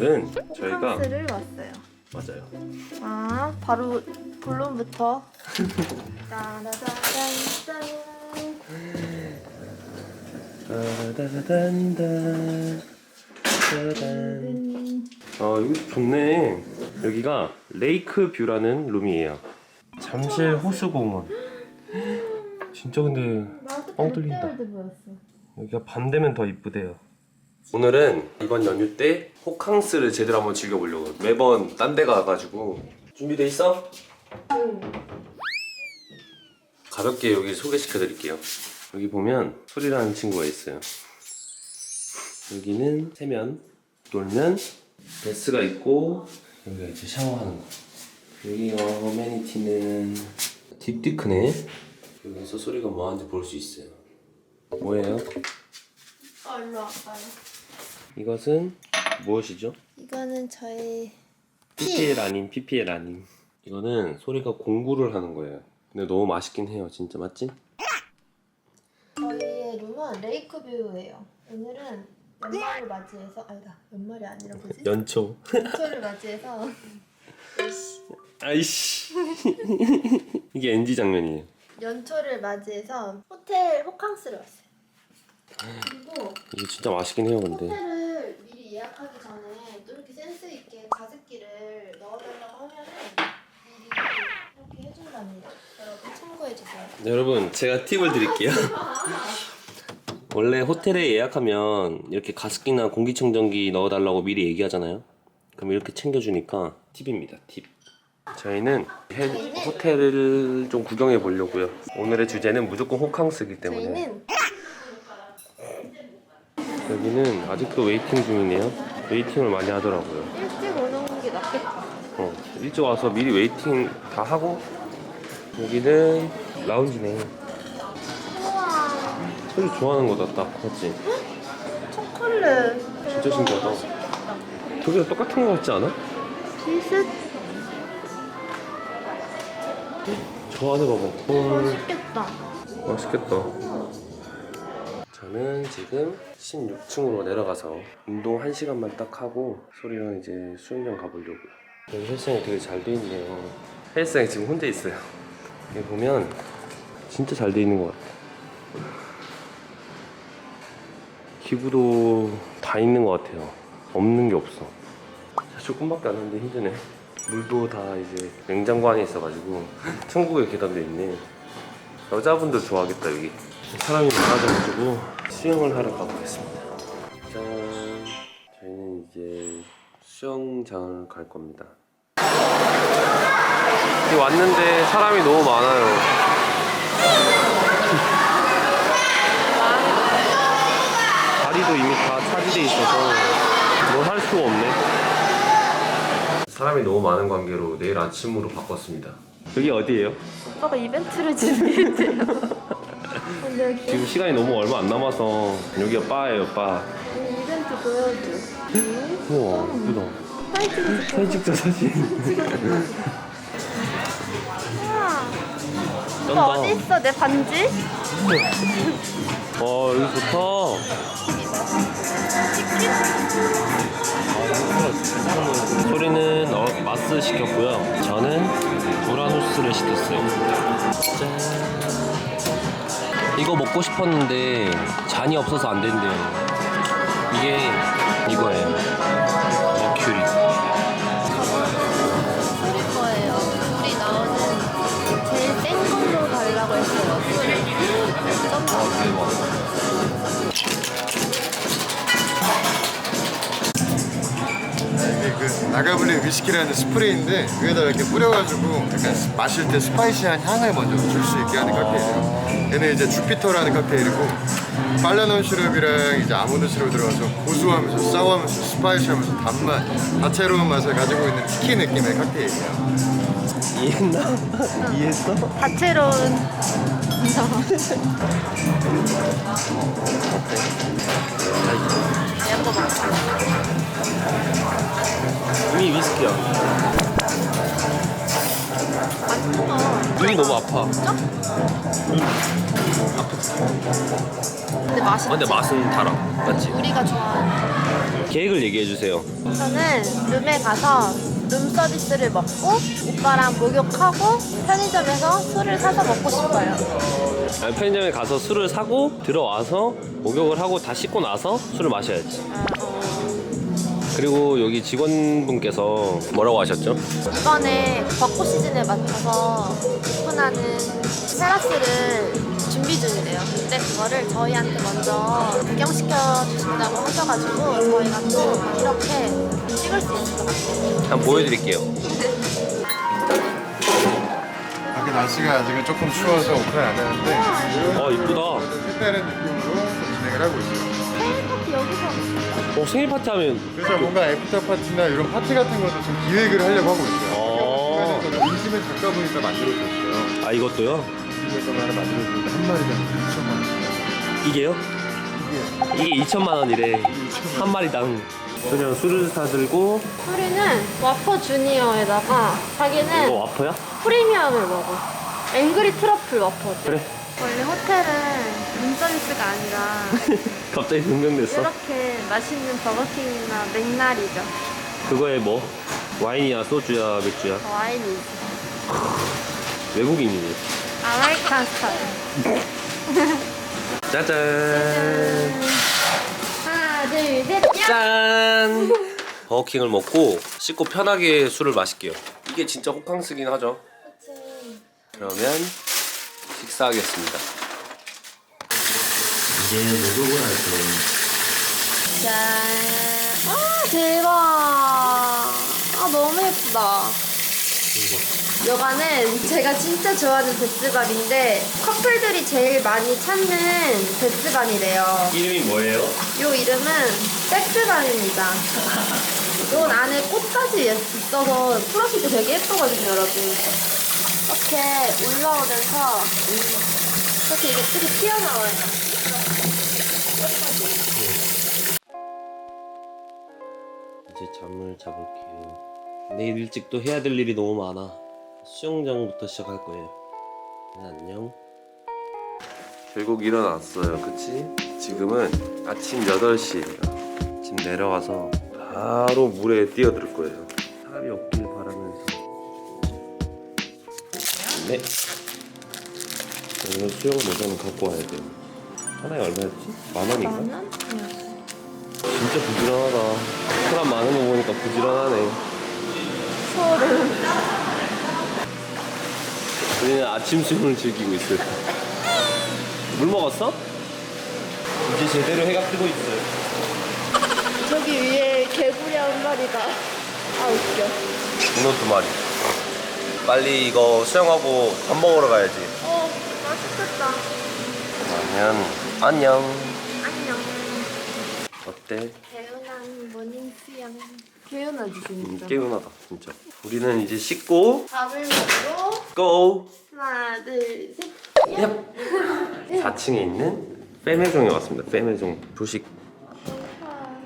저희가 호캉스를 왔어요. 맞아요. 아, 바로 본론부터. 따단. 아 여기 좋네. 여기가 레이크 뷰라는 룸이에요. 잠실 호수공원. 진짜 근데 뻥 뚫린다. 보였어. 여기가 밤 되면 더 이쁘대요. 오늘은 이번 연휴 때 호캉스를 제대로 한번 즐겨보려고 매번 딴 데 가가지고 준비돼 있어? 가볍게 여기 소개시켜 드릴게요. 여기 보면 소리라는 친구가 있어요. 여기는 세면, 놀면 베스가 있고 여기가 이제 샤워하는 거. 여기 어메니티는 딥디크네. 여기서 소리가 뭐하는지 볼 수 있어요. 뭐예요? 어, 일로 와봐요. 이것은 무엇이죠? 이거는 저희 PPL 아닌 PPL 아닌 이거는 소리가 공구를 하는 거예요 근데 너무 맛있긴 해요 진짜 맞지? 저희의 룸은 레이크뷰예요. 오늘은 연말을 맞이해서 아니다 연말이 아니라 뭐지? 연초 연초를 맞이해서 아이씨 이게 NG 장면이에요 연초를 맞이해서 호텔 호캉스를 왔어요. 이게 진짜 맛있긴 해요 근데. 호텔을 미리 예약하기 전에 또 이렇게 센스 있게 가습기를 넣어달라고 하면은 미리 이렇게 해준답니다. 여러분 참고해 주세요. 네, 여러분 제가 팁을 드릴게요. 원래 호텔에 예약하면 이렇게 가습기나 공기청정기 넣어달라고 미리 얘기하잖아요. 그럼 이렇게 챙겨주니까 팁입니다 팁. 저희는 해- 호텔을 좀 구경해 보려고요. 오늘의 주제는 무조건 호캉스이기 때문에. 저희는 여기는 아직도 웨이팅 중이네요. 웨이팅을 많이 하더라고요. 일찍 오는 게 낫겠다. 어, 일찍 와서 미리 웨이팅 다 하고 여기는 라운지네. 우와 소리 좋아하는 거다 딱 맞지? 초콜릿. 진짜 신기하다. 저기랑 똑같은 거 같지 않아? 비슷. 봐봐. 헐, 맛있겠다. 맛있겠다. 저는 지금 16층으로 내려가서 운동 1시간만 딱 하고 소리랑 이제 수영장 가보려고요. 여기 헬스장이 되게 잘 돼 있네요. 헬스장에 지금 혼자 있어요. 여기 보면 진짜 잘 돼 있는 것 같아요. 기구도 다 있는 것 같아요. 없는 게 없어. 조금밖에 안 하는데 힘드네. 물도 다 이제 냉장고 안에 있어가지고 천국의 계단도 있네. 여자분들 좋아하겠다 여기. 사람이 많아져가지고 수영을 하러 가보겠습니다. 짠. 저희는 이제 수영장을 갈 겁니다. 왔는데 사람이 너무 많아요. 다리도 이미 다 차지돼 있어서 뭘 할 수가 없네. 사람이 너무 많은 관계로 내일 아침으로 바꿨습니다. 여기 어디예요? 오빠가 이벤트를 준비했대요. 지금 시간이 너무 얼마 안 남아서 여기가 바예요, 바. 이벤트 보여줘. 우와, 예쁘다. 사진 찍자. 사진 찍자, 사진. 우와. 쩐다. 오빠 어디 있어 내 반지? 와, 여기 좋다. 소리는 어, 마스 시켰고요. 저는 도라누스를 시켰어요. 짠. 이거 먹고 싶었는데 잔이 없어서 안 된대요. 이게 이거예요. 나가블리 위스키라는 스프레이인데 위에다 이렇게 뿌려가지고 약간 마실 때 스파이시한 향을 먼저 줄 수 있게 하는 칵테일이에요. 얘는 이제 주피터라는 칵테일이고 빨라논 시럽이랑 이제 아몬드 시럽 들어가서 고소하면서 싸워하면서 스파이시하면서 단맛, 다채로운 맛을 가지고 있는 치킨 느낌의 칵테일이에요. 이해했나? 이해했어? 다채로운 예뻐 이미 위스키야. 눈이 너무 아파. 근데 맛있지? 아, 근데 맛은 달아. 맞지? 우리가 좋아하는 계획을 얘기해 주세요. 저는 룸에 가서 룸 서비스를 먹고 오빠랑 목욕하고 편의점에서 술을 사서 먹고 싶어요. 아니, 편의점에 가서 술을 사고 들어와서 목욕을 하고 다 씻고 나서 술을 마셔야지. 아, 어, 그리고 여기 직원분께서 뭐라고 하셨죠? 이번에 벚꽃 시즌에 맞춰서 오픈하는 테라스를 준비 중이래요. 근데 그거를 저희한테 먼저 구경시켜 주신다고 하셔가지고 저희가 또 이렇게 찍을 수 있을 것 같아요. 한번 보여드릴게요. 밖에 날씨가 아직은 조금 추워서 오픈 안 하는데 어 이쁘다. 색다른 느낌으로 진행을 하고 있어요. 생 어 생일 파티 하면 그래서 뭔가 애프터 파티나 이런 파티 같은 것도 좀 기획을 하려고 하고 있어요. 어. 그래서 인심의 작가분이니까 만들어줬어요. 아 이것도요? 인심의 하나 만들어줬는데 한 마리당 2천만 원. 이게요? 이게 2천만 원이래. 한 마리당. 그냥 술을 사들고 소리는 와퍼 주니어에다가 자기는 이거 와퍼야? 프리미엄을 먹어. 앵그리 트러플 와퍼. 그래. 원래 호텔은 룸 서비스가 아니라 갑자기 변경됐어. 이렇게 맛있는 버거킹이나 맥날이죠. 그거에 뭐 와인이야 소주야 맥주야 와인이 외국인이네. 아메리칸 스타일. 짜잔. 하나, 둘, 셋. 야! 짠. 버거킹을 먹고 씻고 편하게 술을 마실게요. 이게 진짜 호캉스긴 하죠. 그러면 식사하겠습니다. 이제 목욕을 할 때. 짠. 아, 대박. 아, 너무 예쁘다. 여가는 제가 진짜 좋아하는 베스밤인데 커플들이 제일 많이 찾는 베스밤이래요. 이름이 뭐예요? 요 이름은 섹스밤입니다. 요 안에 꽃까지 있어서 풀었을 때 되게 예쁘거든요, 여러분. 이렇게 올라오면서 이렇게 이게 되게 튀어나와요. 이제 잠을 자볼게요. 내일 일찍 또 해야 될 일이 너무 많아. 수영장부터 시작할 거예요. 네, 안녕. 결국 일어났어요. 그치? 지금은 아침 8시예요. 지금 내려가서 바로 물에 뛰어들 거예요. 살이 없길 바라면서. 네. 이거 수영 모자는 갖고 와야 돼요. 하나에 얼마였지? 만 원인가? 나는 진짜 부지런하다. 사람 많은 거 보니까 부지런하네. 소름. 우리는 아침 수영을 즐기고 있어요. 물 먹었어? 이제 제대로 해가 뜨고 있어요. 저기 위에 개구리 한 마리가. 아 웃겨. 문어 두 마리. 빨리 이거 수영하고 밥 먹으러 가야지. 어 맛있겠다. 그러면 안녕. 안녕. 어때? 개운한 모닝 수영. 개운하지 음, 진짜. 개운하다 진짜. 우리는 이제 씻고 밥을 먹으러 고! 하나 둘 셋. 얍! 4층에 있는 빼매종에 왔습니다. 빼매종 조식. 아,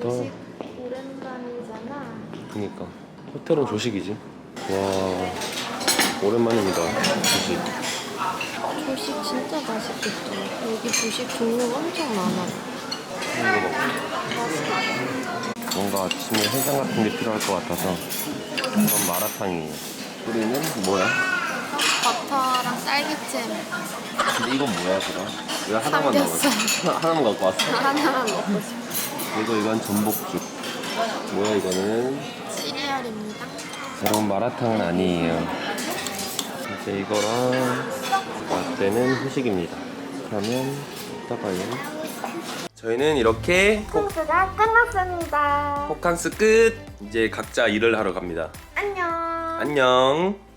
조식 오랜만이잖아. 그니까 호텔은 조식이지. 와 오랜만입니다. 조식. 조식 진짜 맛있겠다. 여기 조식 종류가 엄청 많아. 이거 먹고. 뭔가 아침에 해장 같은 게 필요할 것 같아서 그런 마라탕이에요. 우리는 뭐야? 버터랑 딸기잼 근데 이건 뭐야 그럼? 왜 하나만. 먹었어? 하나만 갖고 왔어? 하나만 먹고 싶어. 그리고 이건 전복죽. 뭐야 이거는? 시리얼입니다. 여러분 마라탕은 아니에요. 이제 이거랑 라떼는 후식입니다. 그러면 이따가요. 저희는 이렇게 호, 코스가 끝났습니다. 호캉스 끝. 이제 각자 일을 하러 갑니다. 안녕. 안녕.